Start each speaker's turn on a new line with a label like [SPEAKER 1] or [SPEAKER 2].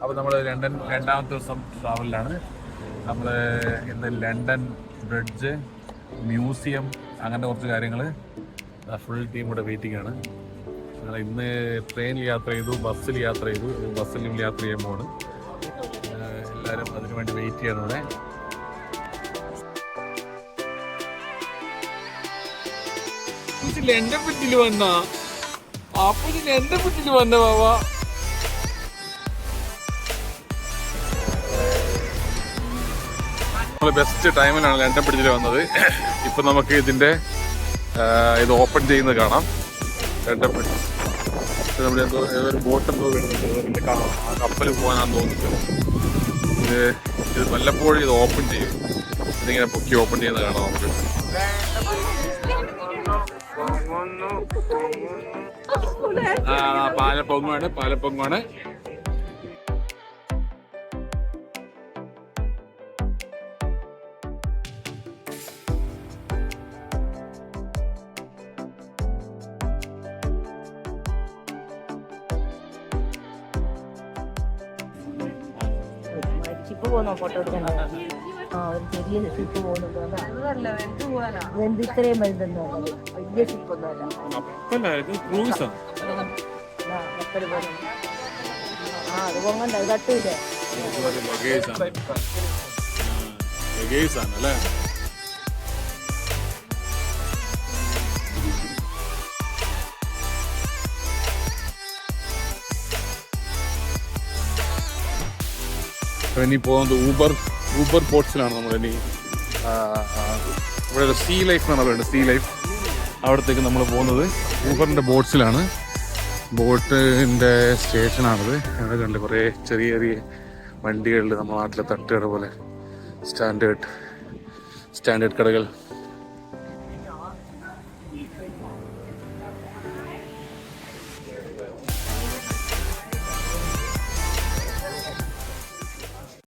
[SPEAKER 1] അപ്പോൾ നമ്മൾ ലണ്ടൻ രണ്ടാമത്തെ ദിവസം ട്രാവലിലാണ് നമ്മൾ ഇന്ന് ലണ്ടൻ ബ്രിഡ്ജ് മ്യൂസിയം അങ്ങനത്തെ കുറച്ച് കാര്യങ്ങൾ ഫുൾ ടീം ഇവിടെ വെയിറ്റിംഗ് ആണ്. ഞങ്ങൾ ഇന്ന് ട്രെയിനിൽ യാത്ര ചെയ്തു ബസ്സിൽ യാത്ര ചെയ്തു. ബസ്സിലും യാത്ര ചെയ്യുമ്പോൾ എല്ലാവരും അതിനുവേണ്ടി വെയിറ്റ് ചെയ്യണം ഇവിടെ. എന്റെ വീട്ടിൽ വന്ന? അപ്പൊ എന്റെ വീട്ടിൽ വന്ന ബാബാ. നമ്മൾ ബെസ്റ്റ് ടൈമിലാണ് ലണ്ടൻ ബ്രിഡ്ജിൽ വന്നത്. ഇപ്പൊ നമുക്ക് ഇതിന്റെ ഇത് ഓപ്പൺ ചെയ്യുന്നത് കാണാം. ലണ്ടൻ ബ്രിഡ്ജ് നമ്മുടെ എന്തോ ഏതൊരു ബോട്ട് എന്തോ വരുന്നുണ്ട്. ഏതോ ആ കപ്പൽ പോകാനാന്ന് തോന്നുന്നത് ഇത് ഇത് വല്ലപ്പോഴും ഇത് ഓപ്പൺ ചെയ്യും. ഇതിങ്ങനെ പൊക്കി ഓപ്പൺ ചെയ്യുന്നത് കാണാം നമുക്ക്. ആ പാലപ്പൊങ്ങാണ് പാലപ്പൊങ്ങാണ്
[SPEAKER 2] ഷിപ്പ് പോകുന്ന ഫോട്ടോ എടുക്കാൻ ആ ഒരു ചെറിയ ഷിപ്പ് പോകുന്നുണ്ട് ഇതെന്ത് ഇത്രയും വലുതെന്ന് വലിയ ഷിപ്പൊന്നുമല്ല
[SPEAKER 1] ഒന്നുമല്ല
[SPEAKER 2] ആ അത് പൊങ്ങണ്ട അത് തട്ടൂല
[SPEAKER 1] ലഗേജ് ആണ്. ലഗേജ് ആണ് അല്ലേ? ഇനി പോകുന്നത് ഊബർ ഊബർ പോർട്സിലാണ് നമ്മൾ ഇനി ഇവിടെ സീ ലൈഫ് എന്നാണ് പറയുന്നത് സീ ലൈഫ് അവിടത്തേക്ക് നമ്മൾ പോകുന്നത് ഊബറിന്റെ ബോട്ട്സിലാണ്. ബോട്ടിന്റെ സ്റ്റേഷനാണിത്. അവിടെ കണ്ട് കുറേ ചെറിയ ചെറിയ വണ്ടികളിൽ നമ്മുടെ നാട്ടിലെ തട്ടുകട പോലെ. സ്റ്റാൻഡേർഡ് സ്റ്റാൻഡേർഡ് കടകൾ.